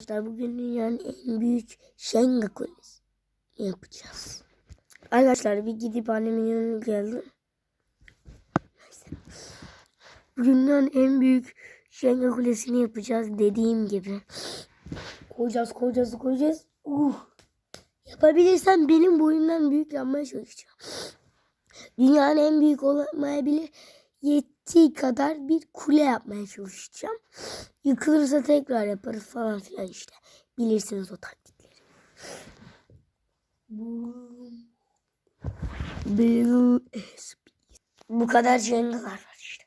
Arkadaşlar bugün dünyanın en büyük Şenga Kulesi yapacağız. Arkadaşlar bir gidip annemin yanına geldim. Neyse. Dünyanın en büyük Şenga Kulesi'ni yapacağız dediğim gibi. Koyacağız koyacağız koyacağız. Uh. Yapabilirsem benim boyumdan büyük yapmaya çalışacağım. Dünyanın en büyük olamayabilir. Yettiği kadar bir kule yapmaya çalışacağım. Yıkılırsa tekrar yaparız falan filan işte. Bilirsiniz o taktikleri. Bu, kadar jengalar var işte.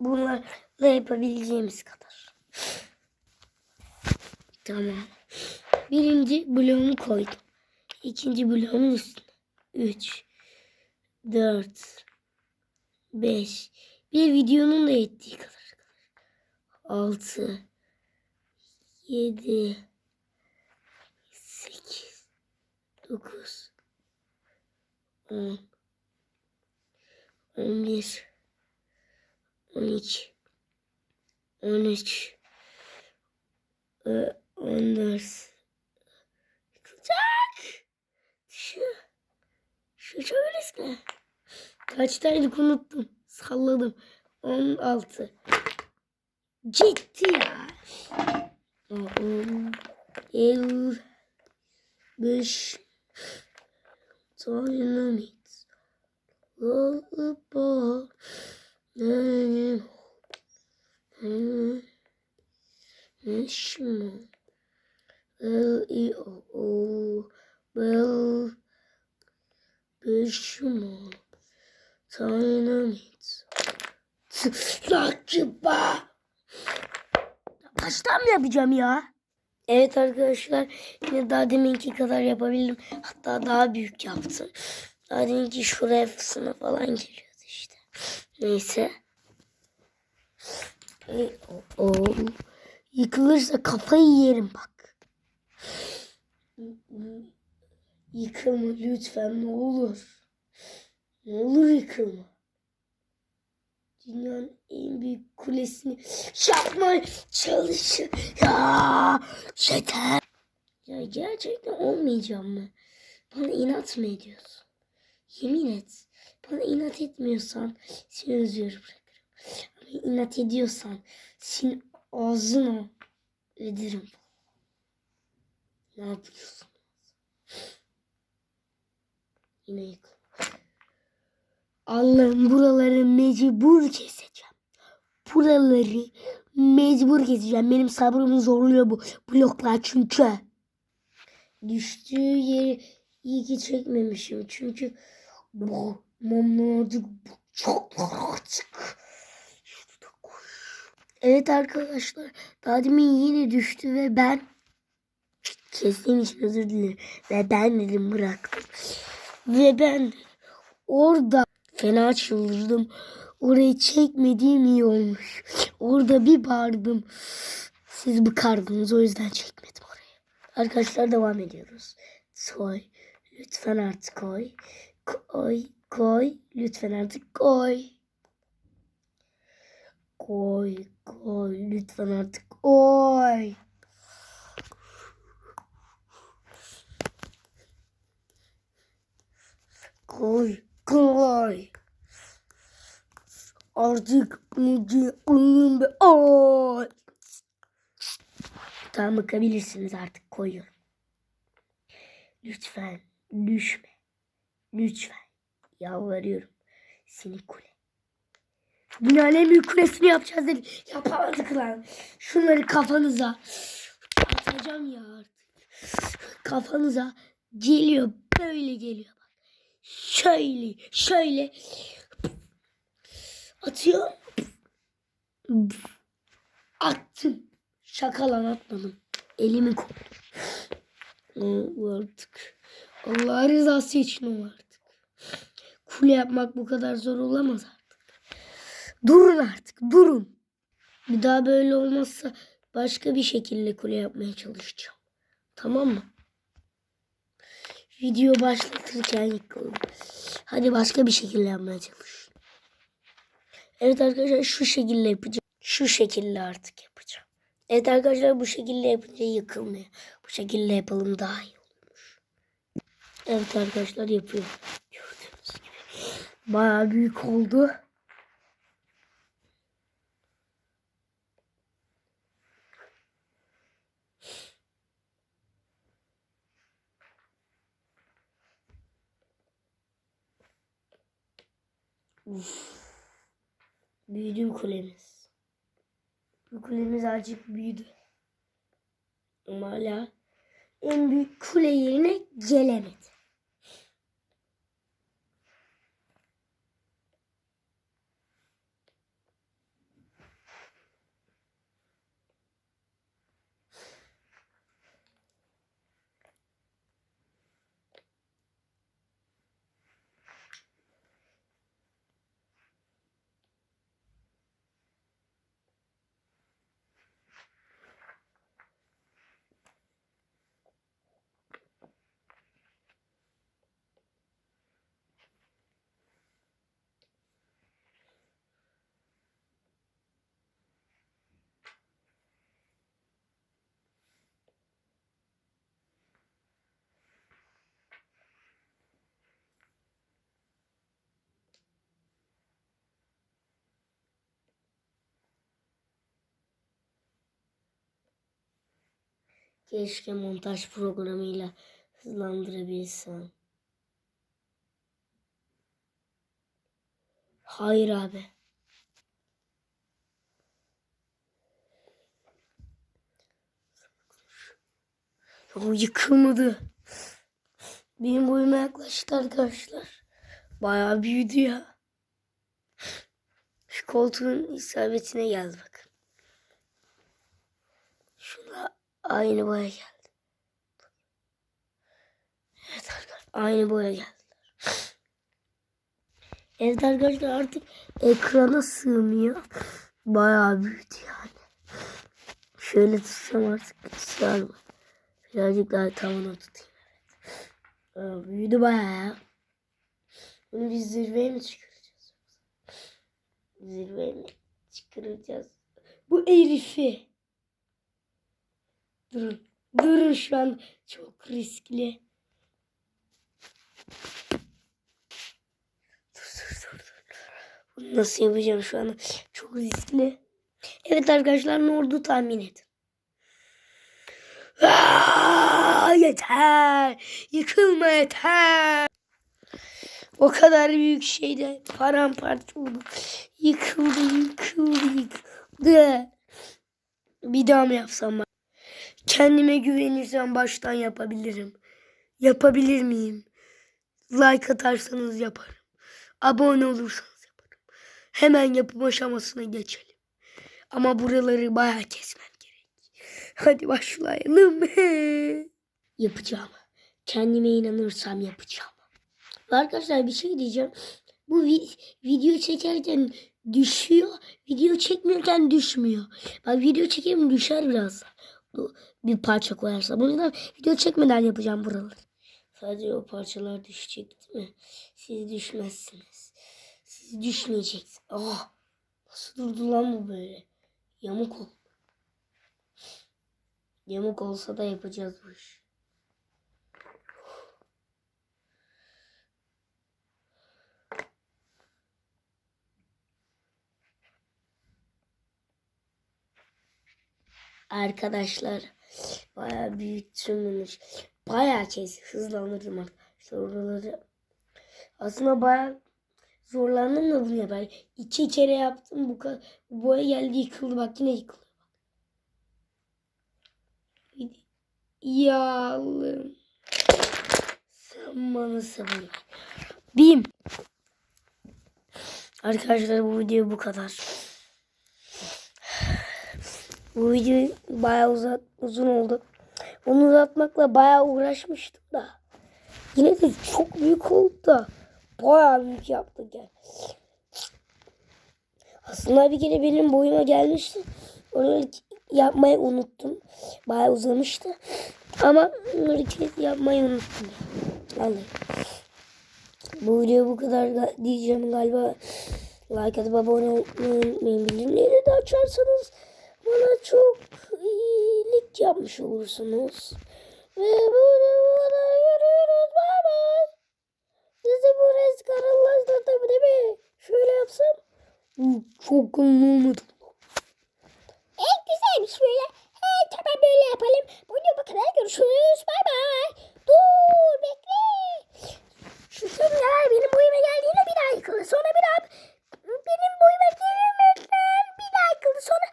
Bunlarla yapabileceğimiz kadar. Tamam. Birinci bloğumu koydum. İkinci bloğumun üstüne. Üç. Dört. Beş. Bir videonun da yettiği kadar. Altı. Yedi. Sekiz. Dokuz. On. On bir. On iki. On üç. Ee, On dört. Yıkılacak. Şu. Şu çok riskli. Kaçtaydık unuttum. Salladım. 16. Gitti ya. On. El. Beş. Dynamit. Lollipop. Benim. Neşmo. Yapacağım ya? Evet arkadaşlar yine daha deminki kadar yapabildim. Hatta daha büyük yaptım. Daha deminki şuraya fısına falan geliyordu işte. Neyse. Yıkılırsa kafayı yerim bak. Yıkılma lütfen ne olur. Ne olur yıkılma. Dünyanın en büyük kulesini yapmaya çalışıyor. Ya yeter. Ya gerçekten olmayacağım mı? Bana inat mı ediyorsun? Yemin et. Bana inat etmiyorsan seni özgür bırakırım. Ama inat ediyorsan senin ağzına öderim. Ne yapıyorsun? Yine yıkıl. Allah'ım buraları mecbur keseceğim. Buraları mecbur keseceğim. Benim sabrımı zorluyor bu bloklar çünkü. Düştüğü yeri iyi ki çekmemişim. Çünkü bu mamladık çok açık. Evet arkadaşlar. Daha demin yine düştü ve ben kestiğim için özür dilerim. Ve ben dedim bıraktım. Ve ben orada Fena çıldırdım. Orayı çekmediğim iyi olmuş. Orada bir bağırdım. Siz bıkardınız o yüzden çekmedim orayı. Arkadaşlar devam ediyoruz. Koy. Lütfen artık koy. Koy. Koy. Lütfen artık koy. Koy. Koy. Lütfen artık koy. Koy. Koy. Artık ucu onun be. Tamam bakabilirsiniz artık koyuyorum. Lütfen düşme. Lütfen. Yalvarıyorum. Seni kule. Dünyanın en büyük kulesini yapacağız dedik. Yapamadık lan. Şunları kafanıza atacağım ya artık. Kafanıza geliyor. Böyle geliyor şöyle şöyle atıyor. Attım. Şakalan atmadım. Elimi koydum. O artık. Allah rızası için o artık. Kule yapmak bu kadar zor olamaz artık. Durun artık durun. Bir daha böyle olmazsa başka bir şekilde kule yapmaya çalışacağım. Tamam mı? Video başlatırken yıkıldım. Hadi başka bir şekilde yapmaya çalış. Evet arkadaşlar şu şekilde yapacağım. Şu şekilde artık yapacağım. Evet arkadaşlar bu şekilde yapınca yıkılmıyor. Bu şekilde yapalım daha iyi olurmuş. Evet arkadaşlar yapıyor. Gördüğünüz gibi. Bayağı büyük oldu. Uf. Büyüdü kulemiz. Bu kulemiz azıcık büyüdü. Ama hala en büyük kule yerine gelemedi. Keşke montaj programıyla hızlandırabilsem. Hayır abi. O yıkılmadı. Benim boyuma yaklaştı arkadaşlar. Bayağı büyüdü ya. Şu koltuğun isabetine geldi bakın. Aynı boya geldi. Evet arkadaşlar aynı boya geldiler. Evet arkadaşlar artık ekrana sığmıyor. Bayağı büyüdü yani. Şöyle tutsam artık sığar mı? Birazcık daha tavana tutayım. Evet. Büyüdü bayağı. Bunu biz zirveye mi çıkaracağız? Zirveye mi çıkaracağız? Bu herifi. Durun. Durun şu an çok riskli. Dur dur dur dur. Bunu nasıl yapacağım şu an? Çok riskli. Evet arkadaşlar ne oldu tahmin edin. Aa, yeter. Yıkılma yeter. O kadar büyük şeyde paramparça oldu. Yıkıldı, yıkıldı, yıkıldı. Bir daha mı yapsam ben? Kendime güvenirsem baştan yapabilirim. Yapabilir miyim? Like atarsanız yaparım. Abone olursanız yaparım. Hemen yapım aşamasına geçelim. Ama buraları bayağı kesmem gerek. Hadi başlayalım. yapacağım. Kendime inanırsam yapacağım. Arkadaşlar bir şey diyeceğim. Bu vi- video çekerken düşüyor. Video çekmiyorken düşmüyor. Bak video çekerim düşer biraz. Bir parça koyarsam. O yüzden video çekmeden yapacağım buraları. Sadece o parçalar düşecek değil mi? Siz düşmezsiniz. Siz düşmeyeceksiniz. Oh, nasıl durdu lan bu böyle? Yamuk ol. Yamuk olsa da yapacağız bu işi. Arkadaşlar bayağı büyütülmüş. Bayağı kez hızlandırdım arkadaşlar oraları. Aslında bayağı zorlandım da bunu yapar. İki kere yaptım bu, boya geldi yıkıldı bak yine yıkılıyor. Ya Allah'ım. Sen bana sabır. Bim. Arkadaşlar bu video bu kadar. Bu video bayağı uzat, uzun oldu. Onu uzatmakla bayağı uğraşmıştım da. Yine de çok büyük oldu da. Bayağı büyük yaptık yani. Aslında bir kere benim boyuma gelmişti. Onu yapmayı unuttum. Bayağı uzamıştı. Ama onları yapmayı unuttum. Vallahi. Bu video bu kadar diyeceğim galiba. Like atıp abone olmayı unutmayın. Bildirimleri de açarsanız bana çok iyilik yapmış olursunuz. Ve bunu bana görüyoruz. Bay bay. Sizi bu risk kararlaştırdım değil mi? Şöyle yapsam. Çok kalın olmadı. En güzelmiş böyle. He tamam böyle yapalım. Bunu bu kadar görüşürüz. Bay bay. Dur bekle. Şu sünger benim boyuma geldiğinde bir daha yıkıldı. Sonra bir daha benim boyuma gelmeden bir daha yıkıldı. Sonra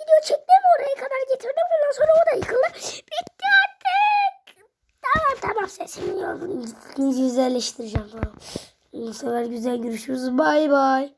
video çektim oraya kadar getirdim. Ondan sonra o da yıkıldı. Bitti artık. Tamam tamam Güzelleştireceğim. Tamam. Bu sefer güzel görüşürüz. Bay bay.